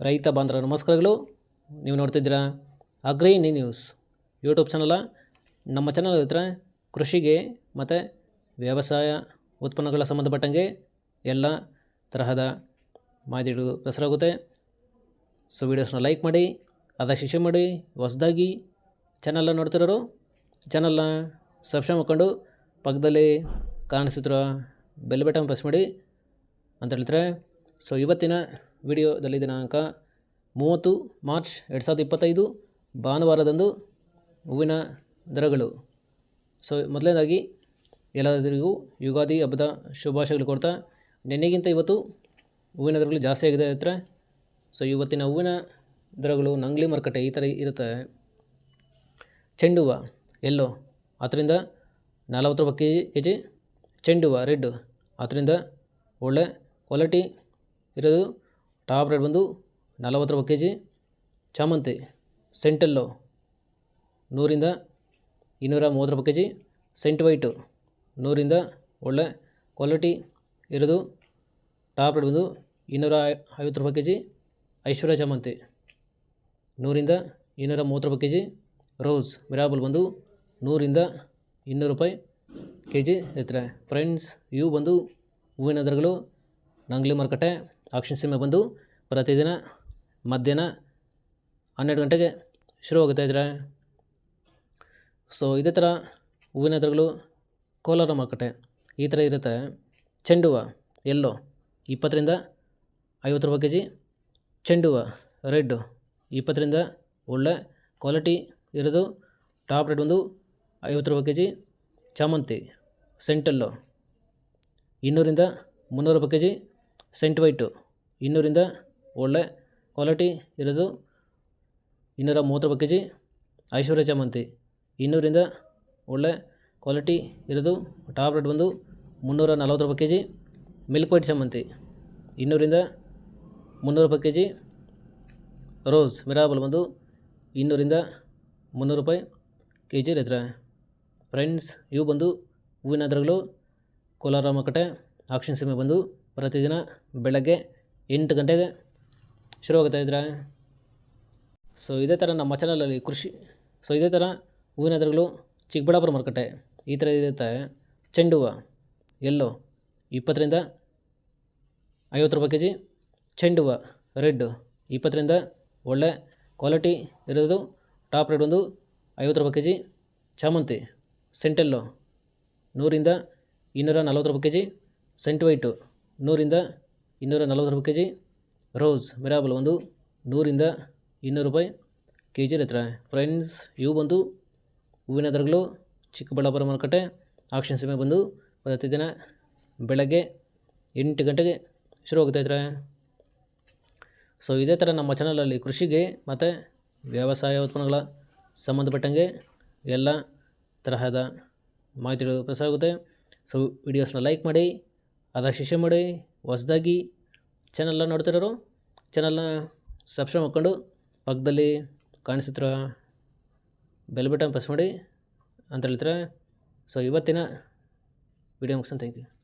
ರೈತ ಬಾಂಧವರ ನಮಸ್ಕಾರಗಳು. ನೀವು ನೋಡ್ತಿದ್ದೀರಾ ಅಗ್ರಿ ನಿ ನ್ಯೂಸ್ ಯೂಟ್ಯೂಬ್ ಚಾನಲ. ನಮ್ಮ ಚಾನಲ್ ಹತ್ರ ಕೃಷಿಗೆ ಮತ್ತು ವ್ಯವಸಾಯ ಉತ್ಪನ್ನಗಳ ಸಂಬಂಧಪಟ್ಟಂಗೆ ಎಲ್ಲ ತರಹದ ಮಾಹಿತಿಗಳು ದಸರಾಗುತ್ತೆ ಸೊ, ವೀಡಿಯೋಸ್ನ ಲೈಕ್ ಮಾಡಿ ಅದ ಶಿಷ್ಯ ಮಾಡಿ, ಹೊಸದಾಗಿ ಚಾನಲ್ನ ನೋಡ್ತಿರೋರು, ಚಾನಲ್ನ ಸಬ್ಸ್ಕ್ರೈಬ್ ಮಾಡ್ಕೊಂಡು ಪಕ್ಕದಲ್ಲಿ ಕಾಣಿಸುತ್ತಿರೋ ಬೆಲ್ ಬಟನ್ ಪ್ರೆಸ್ ಮಾಡಿ ಅಂತ ಹೇಳ್ತಾರೆ ಸೊ, ಇವತ್ತಿನ ವಿಡಿಯೋದಲ್ಲಿ ದಿನಾಂಕ ಮೂವತ್ತು ಮಾರ್ಚ್ ಎರಡು ಸಾವಿರದ ಇಪ್ಪತ್ತೈದು, ಭಾನುವಾರದಂದು ಹೂವಿನ ದರಗಳು. ಸೊ ಮೊದಲನೇದಾಗಿ ಎಲ್ಲರಿಗೂ ಯುಗಾದಿ ಹಬ್ಬದ ಶುಭಾಶಯಗಳು ಕೊಡ್ತಾ, ನೆನ್ನೆಗಿಂತ ಇವತ್ತು ಹೂವಿನ ದರಗಳು ಜಾಸ್ತಿ ಆಗಿದೆ ಹತ್ರ. ಸೊ ಇವತ್ತಿನ ಹೂವಿನ ದರಗಳು ನಂಗ್ಲಿ ಮಾರುಕಟ್ಟೆ ಈ ಥರ ಇರುತ್ತೆ. ಚೆಂಡು ಹೂವು ಎಲ್ಲೋ ಅದರಿಂದ ನಲವತ್ತು ರೂಪಾಯಿ ಕೆ ಜಿ ಕೆ ಜಿ ಚೆಂಡು ಹೂವು ರೆಡ್ಡು ಅದರಿಂದ ಒಳ್ಳೆ ಕ್ವಾಲಿಟಿ ಇರೋದು ಟಾಪ್ ರೇಟ್ ಬಂದು ನಲವತ್ತು ರೂಪಾಯಿ ಕೆ ಜಿ ಚಾಮಂತಿ ಸೆಂಟೆಲ್ಲು ನೂರಿಂದ ಇನ್ನೂರ ಮೂವತ್ತು ರೂಪಾಯಿ ಕೆ ಜಿ ಸೆಂಟ್ ವೈಟು ನೂರಿಂದ ಒಳ್ಳೆ ಕ್ವಾಲಿಟಿ ಇರೋದು ಟಾಪ್ ರೇಟ್ ಬಂದು ಇನ್ನೂರ ಐವತ್ತು ರೂಪಾಯಿ ಕೆ ಜಿ ಐಶ್ವರ್ಯ ಚಾಮಂತಿ ನೂರಿಂದ ಇನ್ನೂರ ಮೂವತ್ತು ರೂಪಾಯಿ ಕೆ ಜಿ ರೋಸ್ ಮಿರಾಬಲ್ ಬಂದು ನೂರಿಂದ ಇನ್ನೂರು ರೂಪಾಯಿ ಕೆ ಜಿ ಇರ್ತಾರೆ ಫ್ರೆಂಡ್ಸ್, ಇವು ಬಂದು ಹೂವಿನ ದರಗಳು ನಂಗ್ಲಿ ಮಾರುಕಟ್ಟೆ ಆಕ್ಷನ್ ಸೀಮೆ ಬಂದು ಪ್ರತಿದಿನ ಮಧ್ಯಾಹ್ನ ಹನ್ನೆರಡು ಗಂಟೆಗೆ ಶುರುವಾಗುತ್ತೆ ಇದ್ರೆ? ಸೊ ಇದೇ ಥರ ಹೂವಿನ ದರಗಳು ಕೋಲಾರ ಮಾರುಕಟ್ಟೆ. ಈ ಥರ ಇರುತ್ತೆ. ಚೆಂಡು ಹೂವು ಎಲ್ಲೋ ಇಪ್ಪತ್ತರಿಂದ ಐವತ್ತು ರೂಪಾಯಿ ಕೆ ಜಿ ಚೆಂಡು ಹೂವು ರೆಡ್ಡು ಇಪ್ಪತ್ತರಿಂದ ಒಳ್ಳೆ ಕ್ವಾಲಿಟಿ ಇರೋದು. ಟಾಪ್ ರೇಟ್ ಒಂದು ಐವತ್ತು ರೂಪಾಯಿ ಕೆ ಜಿ ಚಾಮಂತಿ ಸೆಂಟೆಲ್ಲೋ ಇನ್ನೂರಿಂದ ಮುನ್ನೂರು ರೂಪಾಯಿ ಕೆ ಜಿ ಸೆಂಟ್ ವೈಟು ಇನ್ನೂರಿಂದ ಒಳ್ಳೆ ಕ್ವಾಲಿಟಿ ಇರೋದು ಇನ್ನೂರ ಮೂವತ್ತು ರೂಪಾಯಿ ಕೆ ಜಿ ಐಶ್ವರ್ಯ ಚಾಮಂತಿ. ಇನ್ನೂರಿಂದ ಒಳ್ಳೆ ಕ್ವಾಲಿಟಿ ಇರೋದು ಟಾಪ್ ರೇಟ್ ಬಂದು ಮುನ್ನೂರ ನಲ್ವತ್ತು ರೂಪಾಯಿ ಕೆ ಜಿ ಮಿಲ್ಕ್ ವೈಟ್ ಚಾಮಂತಿ. ಇನ್ನೂರಿಂದ ಮುನ್ನೂರು ರೂಪಾಯಿ ಕೆ ಜಿ ರೋಸ್ ಮಿರಾಬಲ್ ಬಂದು ಇನ್ನೂರಿಂದ ಮುನ್ನೂರು ರೂಪಾಯಿ ಕೆ ಜಿ ರೈತರ ಫ್ರೆಂಡ್ಸ್ ಇವು ಬಂದು ಹೂವಿನ ಅದರಗಳು ಕೋಲಾರ ಮಾರುಕಟ್ಟೆ ಆಕ್ಷನ್ ಸೀಮೆ ಬಂದು ಪ್ರತಿದಿನ ಬೆಳಗ್ಗೆ ಎಂಟು ಗಂಟೆಗೆ ಶುರುವಾಗುತ್ತಾ ಇದ್ರೆ? ಸೊ ಇದೇ ಥರ ನಮ್ಮ ಚಾನಲಲ್ಲಿ ಕೃಷಿ ಸೊ ಇದೇ ಥರ ಹೂವಿನ ದರಗಳು ಚಿಕ್ಕಬಳ್ಳಾಪುರ ಮಾರುಕಟ್ಟೆ, ಈ ಥರ ಇರುತ್ತೆ ಚೆಂಡು ಹೂವು ಎಲ್ಲೋ ಇಪ್ಪತ್ತರಿಂದ ಐವತ್ತು ರೂಪಾಯಿ ಕೆ ಜಿ ಚೆಂಡು ಹೂವು ರೆಡ್ಡು ಇಪ್ಪತ್ತರಿಂದ ಒಳ್ಳೆ ಕ್ವಾಲಿಟಿ ಇರೋದು ಟಾಪ್ ರೇಟ್ ಒಂದು ಐವತ್ತು ರೂಪಾಯಿ ಕೆ ಜಿ ಚಾಮಂತಿ ಸೆಂಟೆಲ್ಲೋ ನೂರಿಂದ ಇನ್ನೂರ ನಲ್ವತ್ತು ರೂಪಾಯಿ ಕೆ ಜಿ ಸೆಂಟ್ ವೈಟು ನೂರಿಂದ ಇನ್ನೂರ ನಲವತ್ತು ರೂಪಾಯಿ ಕೆ ಜಿ ರೋಸ್ ಮಿರಾಬಲ್ ಒಂದು ನೂರಿಂದ ಇನ್ನೂರು ರೂಪಾಯಿ ಕೆ ಜಿ ರೈತರ. ಫ್ರೆಂಡ್ಸ್, ಇವು ಬಂದು ಹೂವಿನ ದರಗಳು ಚಿಕ್ಕಬಳ್ಳಾಪುರ ಮಾರುಕಟ್ಟೆ, ಆಕ್ಷನ್ ಸಮಯ ಬಂದು ಪ್ರತಿದಿನ ಬೆಳಗ್ಗೆ ಎಂಟು ಗಂಟೆಗೆ ಶುರುವಾಗುತ್ತಾ ಇದ್ರೆ ಸೊ ಇದೇ ಥರ ನಮ್ಮ ಚಾನಲಲ್ಲಿ ಕೃಷಿಗೆ ಮತ್ತು ವ್ಯವಸಾಯ ಉತ್ಪನ್ನಗಳ ಸಂಬಂಧಪಟ್ಟಂಗೆ ಎಲ್ಲ ತರಹದ ಮಾಹಿತಿಗಳು ಪ್ರಸಾರ ಆಗುತ್ತೆ. ಸೊ ವಿಡಿಯೋಸ್ನ ಲೈಕ್ ಮಾಡಿ ಅದ ಶಿಷ್ಯ ಮಾಡಿ ಹೊಸದಾಗಿ ಚಾನಲ್ನ ನೋಡ್ತಿರೋರು ಚಾನಲ್ನ ಸಬ್ಸ್ಕ್ರೈಬ್ ಮಾಡ್ಕೊಂಡು ಪಕ್ಕದಲ್ಲಿ ಕಾಣಿಸುತ್ತಿರೋ ಬೆಲ್ ಬಟನ್ ಪ್ರೆಸ್ ಮಾಡಿ ಅಂತ ಹೇಳ್ತಾರೆ ಸೊ ಇವತ್ತಿನ ವಿಡಿಯೋ ಮುಗಿಸ್ತಾನೆ ಥ್ಯಾಂಕ್